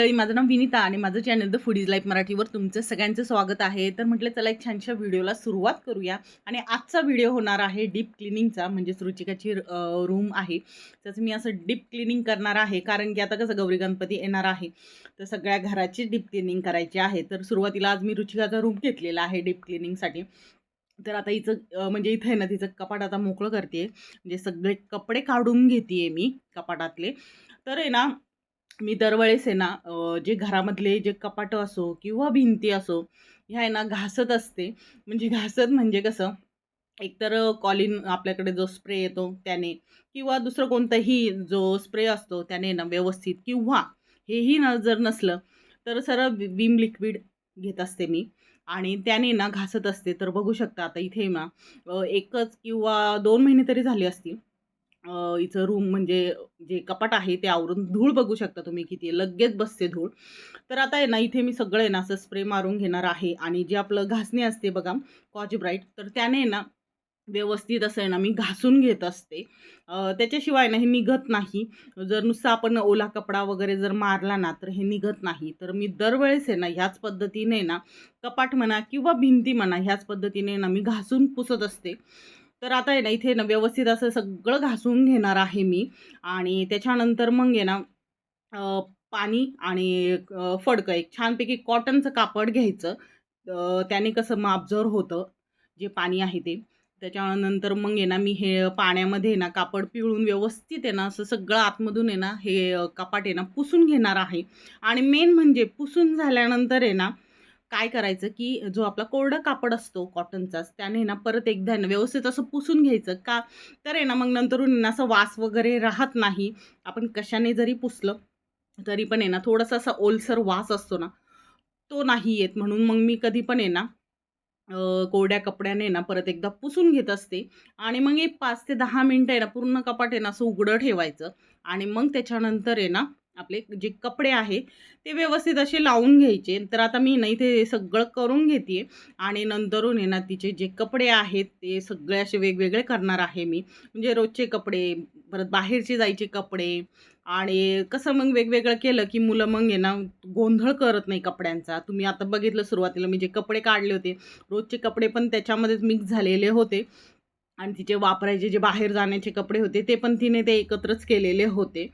मंडळी माझं नाव विनिता आणि माझं चॅनल द फुडीज लाईफ मराठीवर तुमचं सगळ्यांचं स्वागत आहे. तर म्हटलं चला एक छानशा व्हिडिओला सुरुवात करूया. आणि आजचा व्हिडिओ होणार आहे डीप क्लिनिंगचा म्हणजेच रुचिकाची रूम आहे. त्याचं मी असं डीप क्लिनिंग करणार आहे कारण की आता कसं गौरी गणपती येणार आहे. तर सगळ्या घराची डीप क्लिनिंग करायची आहे. तर सुरुवातीला आज मी रुचिकाचा रूम घेतलेला आहे डीप क्लिनिंगसाठी. तर आता हिचं म्हणजे इथं आहे ना तिचं कपाट आता मोकळं करते म्हणजे सगळे कपडे काढून घेते मी कपाटातले. तर आहे ना मी दरवेळेस आहे ना जे घरामधले जे कपाटं असो किंवा भिंती असो ह्या आहे ना घासत असते. म्हणजे घासत म्हणजे कसं एकतर कॉलिन आपल्याकडे जो स्प्रे येतो त्याने किंवा दुसरं कोणताही जो स्प्रे असतो त्याने ना व्यवस्थित किंवा हेही न जर नसलं तर सरळ विम लिक्विड घेत असते मी. आणि त्याने ना घासत असते. तर बघू शकता आता इथे ना एकच किंवा दोन महिने तरी झाले असतील. इचं रूम म्हणजे जे कपाट आहे ते आवरून धूळ बघू शकता तुम्ही किती लगेच बसते धूळ. तर आता आहे ना इथे मी सगळं आहे ना असं स्प्रे मारून घेणार आहे आणि जे आपलं घासणी असते बघा कॉच ब्राईट तर त्याने आहे ना व्यवस्थित असं आहे ना मी घासून घेत असते. त्याच्याशिवाय ना हे निघत नाही. जर नुसतं आपण ओला कपडा वगैरे जर मारला ना तर हे निघत नाही. तर मी दरवेळेस आहे ना ह्याच पद्धतीने ना कपाट म्हणा किंवा भिंती म्हणा ह्याच पद्धतीने ना मी घासून पुसत असते. तर आता आहे ना इथे ना व्यवस्थित असं सगळं घासून घेणार आहे मी. आणि त्याच्यानंतर मग आहे ना पाणी आणि फडकं एक छानपैकी कॉटनचं कापड घ्यायचं. त्याने कसं मग ऑब्झर्व होतं जे पाणी आहे ते. त्याच्यानंतर मग आहे ना मी हे पाण्यामध्ये आहे ना कापड पिळून व्यवस्थित आहे ना असं सगळं आतमधून आहे ना हे कपाट आहे ना पुसून घेणार आहे. आणि मेन म्हणजे पुसून झाल्यानंतर आहे ना काय करायचं की जो आपला कोरडा कापड असतो कॉटनचाच त्याने ना परत एकदा ना व्यवस्थित असं पुसून घ्यायचं का? तर आहे ना मग नंतरून ना असं वास वगैरे राहत नाही. आपण कशाने जरी पुसलं तरी पण आहे ना थोडासा असा ओलसर वास असतो ना तो नाही येत. म्हणून मग मी कधी पण आहे ना कोरड्या कपड्याने ना परत एकदा पुसून घेत असते. आणि मग एक पाच ते दहा मिनटं आहे ना पूर्ण कपाट आहे ना असं उघडं ठेवायचं. आणि मग त्याच्यानंतर आहे ना आपले जे कपडे आहे ते व्यवस्थित असे लावून घ्यायचे. तर आता मी ना इथे सगळं करून घेते आणि नंतरून आहे ना तिचे जे कपडे आहेत ते सगळे असे वेगवेगळे करणार आहे मी. म्हणजे रोजचे कपडे परत बाहेरचे जायचे कपडे आणि कसं मग वेगवेगळं केलं की मुलं मग आहे ना गोंधळ करत नाही कपड्यांचा. तुम्ही आता बघितलं सुरुवातीला मी जे कपडे काढले होते रोजचे कपडे पण त्याच्यामध्येच मिक्स झालेले होते. आणि तिचे वापरायचे जे बाहेर जाण्याचे कपडे होते ते पण तिने ते एकत्रच केलेले होते.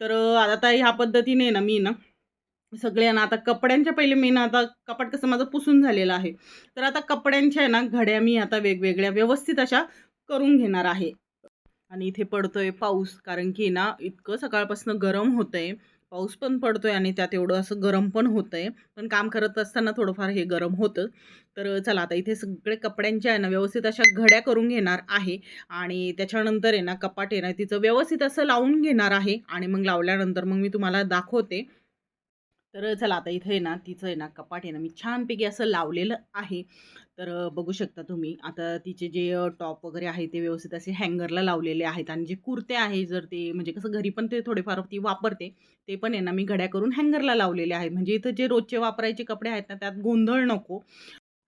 तर आता ह्या पद्धतीने ना मी ना सगळे ना आता कपड्यांच्या पहिले मी ना आता कपाट कसं माझं पुसून झालेलं आहे. तर आता कपड्यांच्या आहे ना घड्या मी आता वेगवेगळ्या व्यवस्थित अशा करून घेणार आहे. आणि इथे पडतोय पाऊस कारण की ना इतकं सकाळपासून गरम होतंय. पाऊस पण पडतो आहे आणि त्यात एवढं असं गरम पण होतंय. पण काम करत असताना थोडंफार हे गरम होतं. तर चला आता इथे सगळे कपड्यांच्या आहे ना व्यवस्थित अशा घड्या करून घेणार आहे. आणि त्याच्यानंतर आहे ना कपाट आहे ना तिचं व्यवस्थित असं लावून घेणार आहे. आणि मग लावल्यानंतर मग मी तुम्हाला दाखवते. तर चला आता इथे आहे ना तिचं आहे ना कपाट आहे ना मी छानपैकी असं लावलेलं आहे. तर बघू शकता तुम्ही. आता तिचे जे टॉप वगैरे आहे ते व्यवस्थित असे हँगरला लावलेले आहेत आणि जे कुर्ते आहे जर ते म्हणजे कसं घरी पण ते थोडेफार ती वापरते ते पण आहे ना मी घड्या करून हँगरला लावलेले आहेत. म्हणजे इथं जे रोजचे वापरायचे कपडे आहेत ना त्यात गोंधळ नको.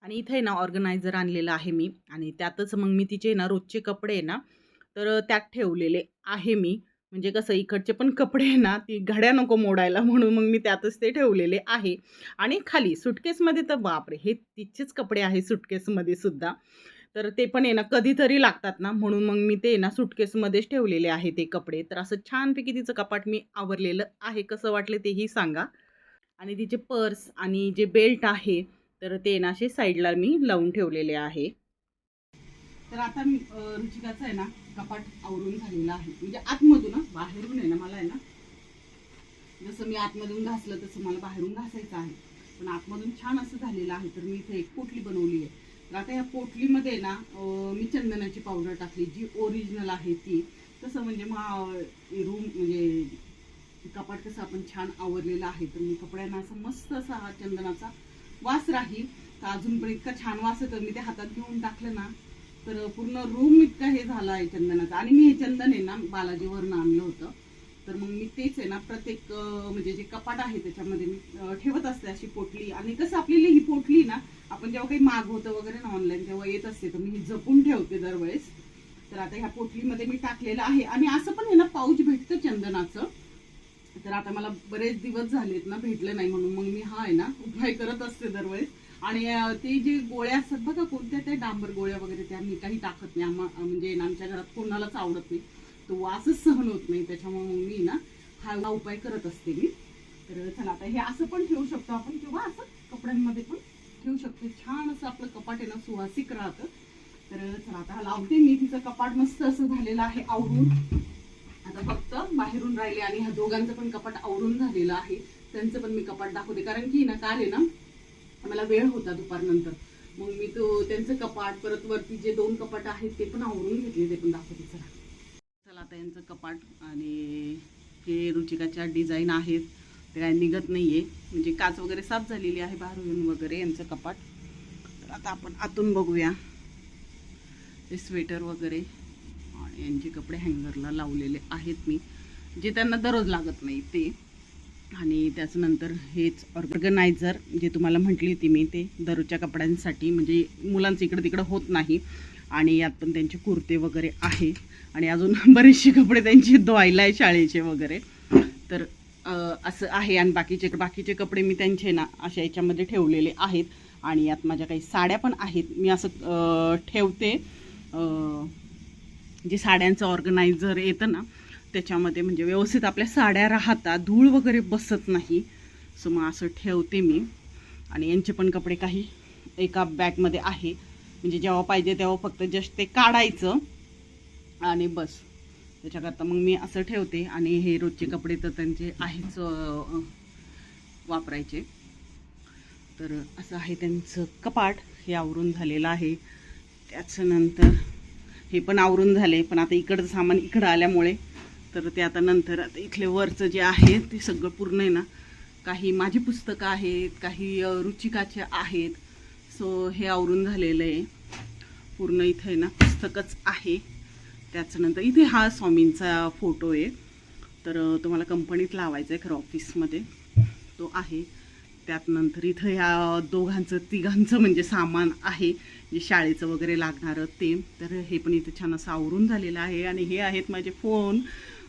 आणि इथे आहे ना ऑर्गनायझर आणलेलं आहे मी. आणि त्यातच मग मी तिचे ना रोजचे कपडे आहे ना तर त्यात ठेवलेले आहे मी. म्हणजे कसं इकडचे पण कपडे आहे ना ती घड्या नको मोडायला म्हणून मग मी त्यातच ते ठेवलेले आहे. आणि खाली सुटकेसमध्ये तर बापरे हे तिचेच कपडे आहे सुटकेसमध्ये सुद्धा. तर ते पण आहे ना कधीतरी लागतात ना म्हणून मग मी ते आहे ना सुटकेसमध्येच ठेवलेले आहे ते कपडे. तर असं छानपैकी तिचं कपाट मी आवरलेलं आहे कसं वाटलं तेही सांगा. आणि तिचे पर्स आणि जे बेल्ट आहे तर ते ना असे साईडला मी लावून ठेवलेले आहे. तर आता मी रुचिकाचं आहे ना कपाट आवरून झालेलं आहे. म्हणजे आतमधून बाहेरून आहे ना मला आहे ना जसं मी आतमधून घासलं तसं मला बाहेरून घासायचं आहे. पण आतमधून छान असं झालेलं आहे तर मी इथे एक पोटली बनवली आहे. तर आता या पोटलीमध्ये ना मी चंदनाची पावडर टाकली जी ओरिजिनल आहे ती. तसं म्हणजे मग रूम म्हणजे कपाट कसं आपण छान आवरलेलं आहे तर मी कपड्यांना असं मस्त असा हा चंदनाचा वास राहील. तर अजून पण इतका छान वास येतो मी ते हातात घेऊन टाकलं ना तर पूर्ण रूम इतका हे झाला आहे चंदनाचा. आणि मी हे चंदन आहे ना बालाजीवरनं आणलं होतं. तर मग मी तेच आहे ना प्रत्येक म्हणजे जे कपाट आहे त्याच्यामध्ये मी ठेवत असते अशी पोटली. आणि कसं आपल्याला ही पोटली ना आपण जेव्हा काही मागवतो वगैरे ना ऑनलाईन तेव्हा येत असते. तर मी ही जपून ठेवते दरवेळेस. तर आता ह्या पोटलीमध्ये मी टाकलेलं आहे. आणि असं पण आहे ना पाऊच भेटतं चंदनाचं. तर आता मला बरेच दिवस झालेत ना भेटले नाही म्हणून. मग मी हा आहे ना उपाय करत असते दरवेळेस. आणि ते जे गोळ्या असतात बघा कोणत्या त्या डांबर गोळ्या वगैरे त्या मी काही टाकत नाही. आम्हा म्हणजे ना आमच्या घरात कोणालाच आवडत नाही. तो वासच सहन होत नाही. त्याच्यामुळे मग मी ना हा हा उपाय करत असते मी. तर चला आता हे असं पण ठेवू शकतो आपण किंवा असं कपड्यांमध्ये पण ठेवू शकतो. छान असं आपलं कपाट आहे ना सुवासिक राहतं. तर चला आता हा लावते मी. तिचं कपाट मस्त असं झालेलं आहे आवरून. आता फक्त बाहेरून राहिले आणि ह्या दोघांचं पण कपाट आवरून झालेलं आहे. त्यांचं पण मी कपाट दाखवते. कारण की ना काल आहे ना मला वेळ होता दुपारनंतर. मग मी तो त्यांचं कपाट परत वरती जे दोन कपाट आहेत ते पण आवरून घेतले ते पण दाखवते चला. चला आता यांचं कपाट आणि हे रुचिकाच्या डिझाईन आहेत. ते काय निघत नाही आहे म्हणजे काच वगैरे साफ झालेली आहे बाहेरून वगैरे यांचं कपाट. तर आता आपण आतून बघूया. हे स्वेटर वगैरे आणि यांचे कपडे हँगरला लावलेले आहेत मी. जे त्यांना दररोज लागत नाही ते. आणि त्याच्यानंतर हेच ऑर्गनायझर जे तुम्हाला म्हटली होती मी ते दररोजच्या कपड्यांसाठी म्हणजे मुलांचं इकडं तिकडं होत नाही आणि यात पण त्यांचे कुर्ते वगैरे आहे. आणि अजून बरेचसे कपडे त्यांचे धुवायला आहे शाळेचे वगैरे. तर असं आहे आणि बाकीचे बाकीचे कपडे मी त्यांचे ना अशा याच्यामध्ये ठेवलेले आहेत. आणि यात माझ्या काही साड्या पण आहेत. मी असं ठेवते. जे साड्यांचं ऑर्गनायझर येतं ना त्याच्यामध्ये म्हणजे व्यवस्थित आपल्या साड्या राहतात धूळ वगैरे बसत नाही. सो मग असं ठेवते मी. आणि यांचे पण कपडे काही एका बॅगमध्ये आहे. म्हणजे जेव्हा पाहिजे तेव्हा फक्त जस्ट ते काढायचं. आणि बस. त्याच्याकरता मग मी असं ठेवते. आणि हे रोजचे कपडे तर त्यांचे आहेच वापरायचे. तर असं आहे त्यांचं कपाट. हे आवरून झालेलं आहे. त्याच्यानंतर हे पण आवरून झाले. पण आता इकडचं सामान इकडं आल्यामुळे तर ते आता नंतर आता इथले वरचं जे आहे ते सगळं पूर्ण आहे ना. काही माझी पुस्तकं आहेत काही रुचिकाचे आहेत. सो हे आवरून झालेलं आहे. पूर्ण इथं आहे ना पुस्तकच आहे. त्याच्यानंतर इथे हा स्वामींचा फोटो आहे. तर तुम्हाला कंपनीत लावायचा आहे खरं ऑफिसमध्ये. तो आहे. त्यात नंतर इथं ह्या दोघांचं तिघांचं म्हणजे सामान आहे. जे शाळेचं वगैरे लागणारं ते. तर हे पण इथं छान असं आवरून झालेलं आहे. आणि हे आहेत माझे फोन.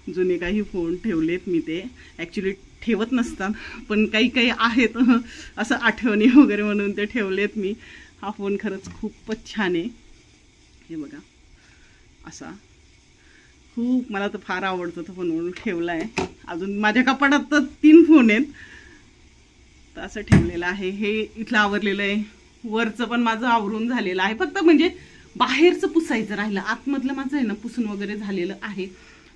जुने काही फोन ठेवलेत मी ते. ॲक्च्युली ठेवत नसतात पण काही काही आहेत. असं आठवणी वगैरे म्हणून ते ठेवलेत मी. हा फोन खरंच खूपच छान आहे. हे बघा. असा. खूप मला तर फार आवडतो तो फोन म्हणून ठेवला आहे अजून माझ्या कपाटात तर तीन फोन आहेत. तर असं ठेवलेलं आहे. हे इथलं आवरलेलं आहे. वरचं पण माझं आवरून झालेलं आहे. फक्त म्हणजे बाहेरचं पुसायचं राहिलं. आतमधलं माझं आहे ना पुसून वगैरे झालेलं आहे.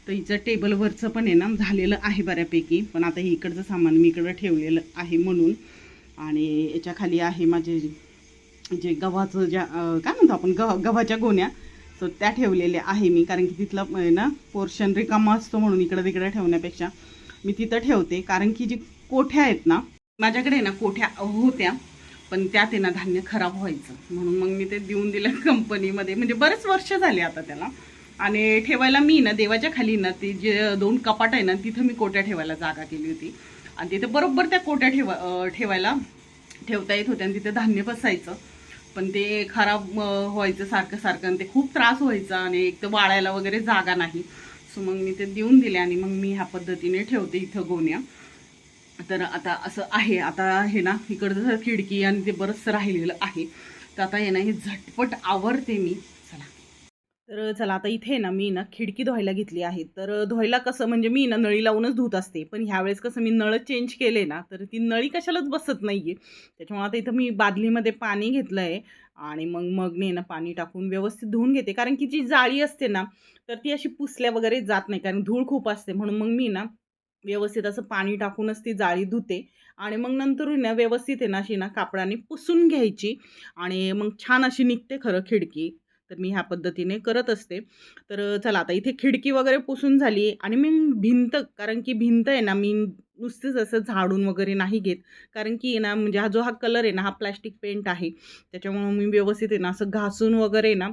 तर हिचं टेबलवरचं पण आहे ना झालेलं आहे बऱ्यापैकी. पण आता हे इकडचं सामान मी इकडं ठेवलेलं आहे म्हणून. आणि याच्या खाली आहे माझे जे गव्हाचं ज्या काय म्हणतो आपण गव्हा गव्हाच्या गोण्या. सो त्या ठेवलेल्या आहे मी कारण की तिथलं आहे ना पोर्शन रिकामा असतो म्हणून इकडं तिकडं ठेवण्यापेक्षा. मी तिथं ठेवते कारण की जी कोठ्या आहेत ना माझ्याकडे ना कोठ्या होत्या पण त्यात आहे ना धान्य खराब व्हायचं. म्हणून मग मी ते देऊन दिलं कंपनीमध्ये म्हणजे बरेच वर्ष झाले आता त्याला. आणि ठेवायला मी ना देवाच्या खाली ना ते जे दोन कपाट आहे ना तिथं मी कोट्या ठेवायला जागा केली होती. आणि तिथं बरोबर त्या कोट्या ठेवा ठेवायला ठेवता येत होत्या आणि तिथे धान्य बसायचं पण ते खराब व्हायचं सारखं सारखं आणि ते खूप त्रास व्हायचा आणि एक तर वाळायला वगैरे जागा नाही. सो मग मी ते देऊन दिले आणि मग मी ह्या पद्धतीने ठेवते इथं गोण्या. तर आता असं आहे आता हे ना इकडचं खिडकी आणि ते बरंचसं राहिलेलं आहे. तर आता हे ना हे झटपट आवरते मी. तर चला आता इथे ना मी ना खिडकी धुवायला घेतली आहे. तर धुवायला कसं म्हणजे मी ना नळी लावूनच धुत असते. पण ह्यावेळेस कसं मी नळ चेंज केले ना तर ती नळी कशालाच बसत नाही आहे त्याच्यामुळे आता इथं मी बादलीमध्ये पाणी घेतलं आहे आणि मग मगने ना पाणी टाकून व्यवस्थित धुवून घेते. कारण की जी जाळी असते ना तर ती अशी पुसल्या वगैरे जात नाही. कारण धूळ खूप असते. म्हणून मग मी ना व्यवस्थित असं पाणी टाकूनच ती जाळी धुते. आणि मग नंतर ना व्यवस्थित आहे ना अशी ना कापडाने पुसून घ्यायची. आणि मग छान अशी निघते खरं खिडकी. तर मी ह्या पद्धतीने करत असते. तर चला आता इथे खिडकी वगैरे पुसून झाली आणि मी भिंत कारण की भिंत आहे ना मी नुसतेच असं झाडून वगैरे नाही घेत. कारण की आहे ना म्हणजे हा जो हा कलर आहे ना हा प्लॅस्टिक पेंट आहे. त्याच्यामुळं मी व्यवस्थित आहे ना असं घासून वगैरे ना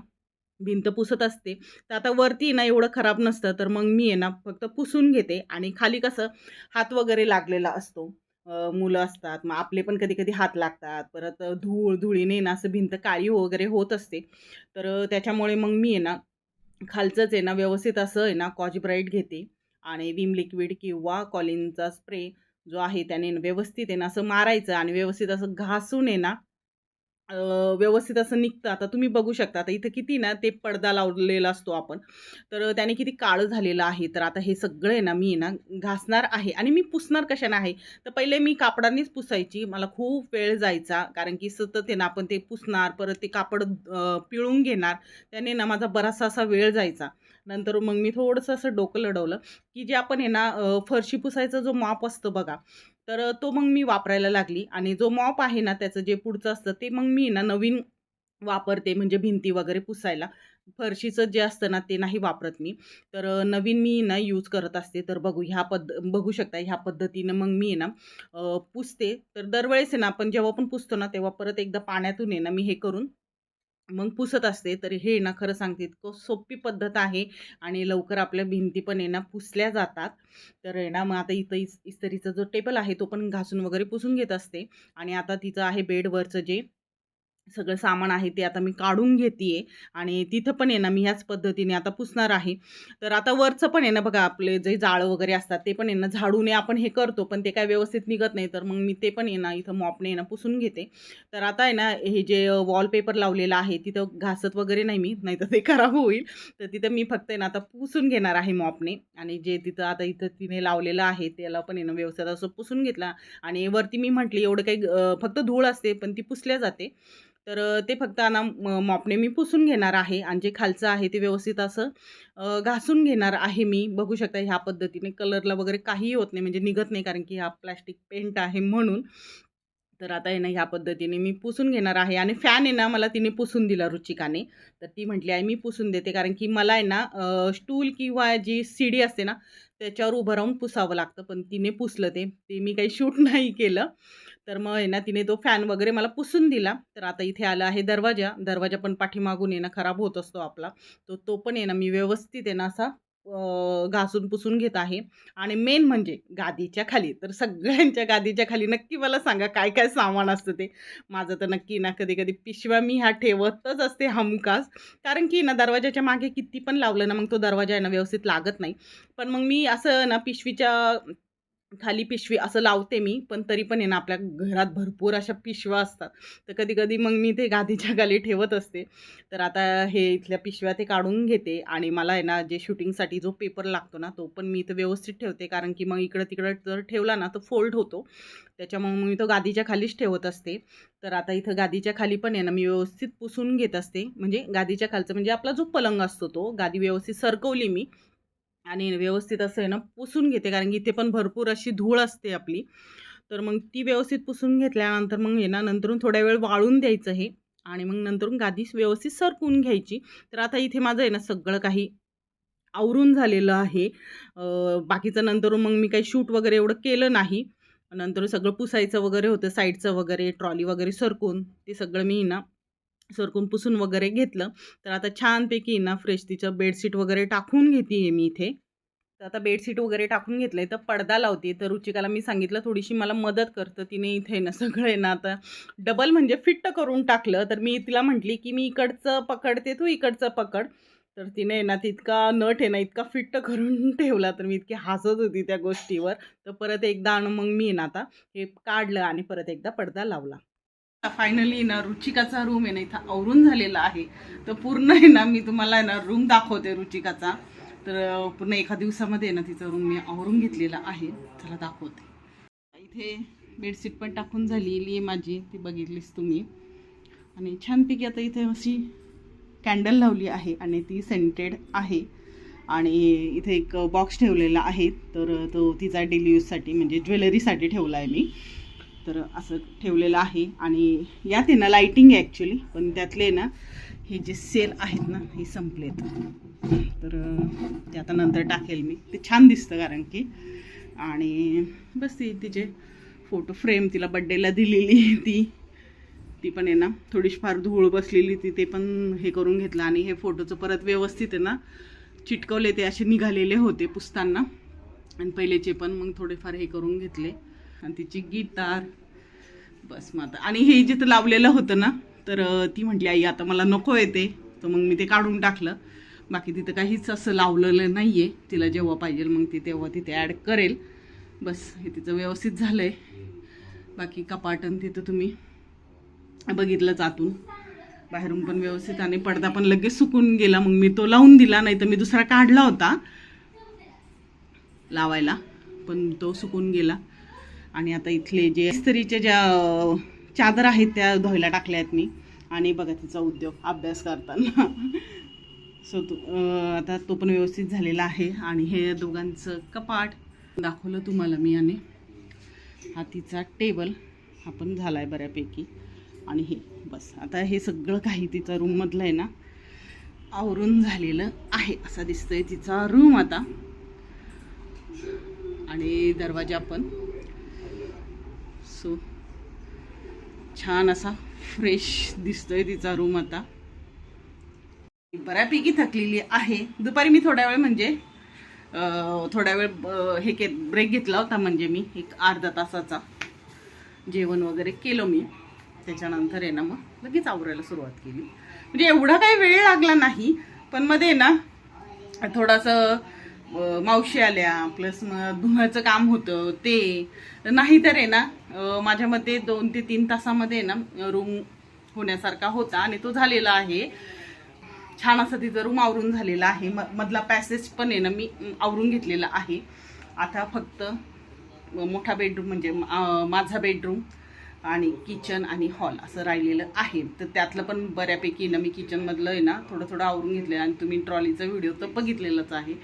भिंत पुसत असते. तर आता वरती ना एवढं खराब नसतं. तर मग मी आहे ना फक्त पुसून घेते आणि खाली कसं हात वगैरे लागलेला असतो. मुलं असतात मग आपले पण कधी कधी हात लागतात परत धूळ धुळीने ना असं भिंत काळी वगैरे होत असते. तर त्याच्यामुळे मग मी आहे ना खालचंच आहे ना व्यवस्थित असं आहे ना कॉज ब्राईट घेते आणि विम लिक्विड किंवा कॉलिनचा स्प्रे जो आहे त्याने व्यवस्थित आहे ना असं मारायचं आणि व्यवस्थित असं घासून आहे ना व्यवस्थित असं निघतं. आता तुम्ही बघू शकता आता इथं किती ना ते पडदा लावलेला असतो आपण. तर त्याने किती काळं झालेलं आहे. तर आता हे सगळं आहे ना मी ना घासणार आहे. आणि मी पुसणार कशाने आहे? तर पहिले मी कापडानेच पुसायची. मला खूप वेळ जायचा. कारण की सतत आहे ना आपण ते पुसणार परत ते कापड पिळून घेणार. त्याने ना माझा बराचसा असा वेळ जायचा. नंतर मग मी थोडंसं असं डोकं लढवलं की जे आपण आहे ना फरशी पुसायचा जो माप असतो बघा तर तो मग मी वापरायला लागली आणि जो मॉप आहे ना त्याचं जे पुढचं असतं ते मग मी ना नवीन वापरते म्हणजे भिंती वगैरे पुसायला. फरशीचं जे असतं ना ते नाही वापरत मी. तर नवीन मी ना यूज करत असते. तर बघू ह्या पद्ध बघू शकता ह्या पद्धतीनं मग मी आहे ना पुसते. तर दरवेळेस आहे ना आपण जेव्हा पण पुसतो ना तेव्हा परत एकदा पाण्यातून आहे ना मी हे करून मग पुसत असते तर हे ना खरं सांगते इतकं सोपी पद्धत आहे आणि लवकर आपल्या भिंती पण आहे ना पुसल्या जातात. तर आहे ना मग आता इथं इस इस्त्रीचा जो टेबल आहे तो पण घासून वगैरे पुसून घेत असते. आणि आता तिचं आहे बेडवरचं जे सगळं सामान आहे ते आता मी काढून घेते आणि तिथं पण आहे ना मी ह्याच पद्धतीने आता पुसणार आहे. तर आता वरचं पण आहे ना बघा आपले जे जाळं वगैरे असतात ते पण आहे ना झाडूने आपण हे करतो पण ते काय व्यवस्थित निघत नाही. तर मग मी ते पण आहे ना इथं मॉपने आहे ना पुसून घेते. तर आता आहे ना हे जे वॉलपेपर लावलेलं आहे तिथं घासत वगैरे नाही मी नाही तर ते खराब होईल. तर तिथं मी फक्त आहे ना आता पुसून घेणार आहे मॉपने. आणि जे तिथं आता इथं तिने लावलेलं आहे त्याला पण आहे ना व्यवस्थित असं पुसून घेतला. आणि वरती मी म्हटली एवढं काही फक्त धूळ असते पण ती पुसल्या जाते. तर ते फक्त ना म मॉपने मी पुसून घेणार आहे आणि जे खालचं आहे ते व्यवस्थित असं घासून घेणार आहे मी. बघू शकता ह्या पद्धतीने कलरला वगैरे काहीही होत नाही म्हणजे निघत नाही कारण की हा प्लॅस्टिक पेंट आहे म्हणून. तर आता आहे ना ह्या पद्धतीने मी पुसून घेणार आहे आणि फॅन आहे ना मला तिने पुसून दिला रुचिकाने. तर ती म्हटली आहे मी पुसून देते. कारण की मला आहे ना स्टूल किंवा जी सीडी असते ना त्याच्यावर उभं राहून पुसावं लागतं पण तिने पुसलं ते. ते मी काही शूट नाही केलं. तर मग आहे ना तिने तो फॅन वगैरे मला पुसून दिला. तर आता इथे आला आहे दरवाजा. दरवाजा पण पाठीमागून येणं खराब होत असतो आपला. तो तो पण आहे ना मी व्यवस्थित आहे ना असा घासून पुसून घेत आहे. आणि मेन म्हणजे गादीच्या खाली. तर सगळ्यांच्या गादीच्या खाली नक्की मला सांगा काय काय सामान असतं ते. माझं तर नक्की ना कधी कधी पिशव्या मी ह्या ठेवतच असते हमखास. कारण की ना दरवाजाच्या मागे किती पण लावलं ना मग तो दरवाजा आहे ना व्यवस्थित लागत नाही. पण मग मी असं ना पिशवीच्या खाली पिशवी असं लावते मी पण तरी पण आहे ना आपल्या घरात भरपूर अशा पिशव्या असतात. तर कधी कधी मग मी ते गादीच्या खाली ठेवत असते. तर आता हे इथल्या पिशव्या ते काढून घेते आणि मला आहे ना जे शूटिंगसाठी जो पेपर लागतो ना तो पण मी इथं व्यवस्थित ठेवते. कारण की मग इकडं तिकडं जर ठेवला ना तो फोल्ड होतो. त्याच्यामुळे मग मी तो गादीच्या खालीच ठेवत असते. तर आता इथं गादीच्या खाली पण आहे ना मी व्यवस्थित पुसून घेत असते. म्हणजे गादीच्या खालचं म्हणजे आपला जो पलंग असतो तो गादी व्यवस्थित सरकवली मी. आणि व्यवस्थित असं आहे ना पुसून घेते. कारण की इथे पण भरपूर अशी धूळ असते आपली. तर मग ती व्यवस्थित पुसून घेतल्यानंतर मग हे ना नंतरून थोड्या वेळ वाळून द्यायचं हे. आणि मग नंतरून गादी व्यवस्थित सरकून घ्यायची. तर आता इथे माझं आहे ना सगळं काही आवरून झालेलं आहे. बाकीचं नंतर मग मी काही शूट वगैरे एवढं केलं नाही. नंतर सगळं पुसायचं वगैरे होतं साईडचं वगैरे ट्रॉली वगैरे सरकून. ते सगळं मी ना सरकून पुसून वगैरे घेतलं. तर आता छानपैकी ना फ्रेश तिचं बेडशीट वगैरे टाकून घेते आहे मी इथे. तर आता बेडशीट वगैरे टाकून घेतलं आहे तर पडदा लावते तर रुचिकाला मी सांगितलं थोडीशी मला मदत करतं तिने इथे ना सगळं आहे ना आता डबल म्हणजे फिट्ट करून टाकलं. तर मी तिला म्हटली की मी इकडचं पकडते तू इकडचं पकड. तर तिने ना तितका नट आहे ना इतका फिट्ट करून ठेवला. तर मी इतकी हसत होती त्या गोष्टीवर. तर परत एकदा आणून मग मी ना आता हे काढलं आणि परत एकदा पडदा लावला. फायनली ना रुचिकाचा रूम आहे ना इथं आवरून झालेला आहे. तर पूर्ण आहे ना मी तुम्हाला आहे ना रूम दाखवते रुचिकाचा. तर पूर्ण एका दिवसामध्ये ना तिचा रूम मी आवरून घेतलेला आहे. चला दाखवते. इथे बेडशीट पण टाकून झालेली आहे माझी ती बघितलीस तुम्ही. आणि छानपैकी आता इथे अशी कॅन्डल लावली आहे आणि ती सेंटेड आहे. आणि इथे एक बॉक्स ठेवलेला आहे. तर तो तिचा डेली यूजसाठी म्हणजे ज्वेलरीसाठी ठेवला आहे मी. तर असं ठेवलेलं आहे. आणि यात आहे ना लाईटिंग आहे ॲक्च्युली पण त्यातले ना हे जे सेल आहेत ना हे संपलेत. तर ते आता नंतर टाकेल मी. ते छान दिसतं कारण की. आणि बस ती तिचे फोटो फ्रेम तिला बड्डेला दिलेली ती. ती पण आहे ना थोडीशी फार धूळ बसलेली ती. ते पण हे करून घेतलं. आणि हे फोटोचं परत व्यवस्थित आहे ना चिटकवले ते असे निघालेले होते पुसताना. आणि पहिलेचे पण मग थोडेफार हे करून घेतले. आणि तिची गिटार. बस मग आता. आणि हे जिथं लावलेलं होतं ना तर ती म्हटली आई आता मला नको येते तर मग मी ते काढून टाकलं. बाकी तिथं काहीच असं लावलेलं नाही आहे तिला जेव्हा पाहिजे मग ती तेव्हा तिथे ॲड करेल. बस हे तिचं व्यवस्थित झालं आहे बाकी कपाटन तिथं तुम्ही बघितलंच आतून. बाहेरून पण व्यवस्थित आणि पडदा पण लगेच सुकून गेला. मग मी तो लावून दिला नाही तर मी दुसरा काढला होता लावायला पण तो सुकून गेला. आणि आता इथले जे इस्त्रीच्या ज्या चादर आहेत त्या धुवायला टाकल्या आहेत मी. आणि बघा तिचा उद्योग अभ्यास करताना. सो तो आता तो पण व्यवस्थित झालेला आहे. आणि हे दोघांचं कपाट दाखवलं तुम्हाला मी आणि हा तिचा टेबल हा पण झाला आहे बऱ्यापैकी. आणि हे बस. आता हे सगळं काही तिचा रूममधलं आहे ना आवरून झालेलं आहे. असा दिसतंय तिचा रूम आता. आणि दरवाजा पण. सो छान असा फ्रेश दिसतोय तिचा रूम आता. बऱ्यापैकी थकलेली आहे. दुपारी मी थोड्या वेळ म्हणजे थोड्या वेळ हे के ब्रेक घेतला होता म्हणजे मी एक अर्धा तासाचा. जेवण वगैरे केलं मी. त्याच्यानंतर आहे ना मग लगेच आवरायला सुरुवात केली. म्हणजे एवढा काही वेळ लागला नाही पण मध्ये ना थोडंसं मावशी आल्या प्लस मग धुण्याचं काम होतं ते. नाहीतर आहे ना माझ्या मते दोन ते तीन तासामध्ये ना रूम होण्यासारखा होता आणि तो झालेला आहे. छान असं तिचं रूम आवरून झालेला आहे. म मधला पॅसेज पण आहे ना मी आवरून घेतलेला आहे. आता फक्त मोठा बेडरूम म्हणजे माझा बेडरूम आणि किचन आणि हॉल असं राहिलेलं आहे. तर त्यातलं पण बऱ्यापैकी ना मी किचनमधलं आहे ना थोडं थोडं आवरून घेतलेलं आणि तुम्ही ट्रॉलीचा व्हिडिओ तर बघितलेलाच आहे.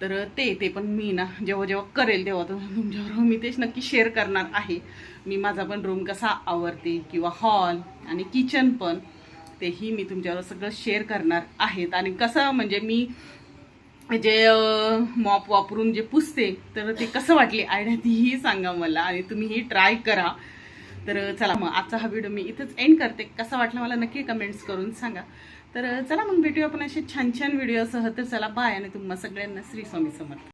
तर ते ते पण मी ना जेव्हा जेव्हा करेल तेव्हा तर तुमच्याबरोबर मी तेच नक्की शेअर करणार आहे. मी माझा पण रूम कसा आवरते किंवा हॉल आणि किचन पण तेही मी तुमच्यावर सगळं शेअर करणार आहेत. आणि कसं म्हणजे मी जे मॉप वापरून जे पुसते तर ते कसं वाटली आयडिया तीही सांगा मला आणि तुम्हीही ट्राय करा. तर चला मग आजचा हा व्हिडिओ मी इथंच एंड करते. कसा वाटला मला नक्की कमेंट्स करून सांगा. तर चला मग भेटूया आपण असे छान छान व्हिडिओसह तर चला बाय आणि तुम्हा सगळ्यांना श्री स्वामी समर्थ.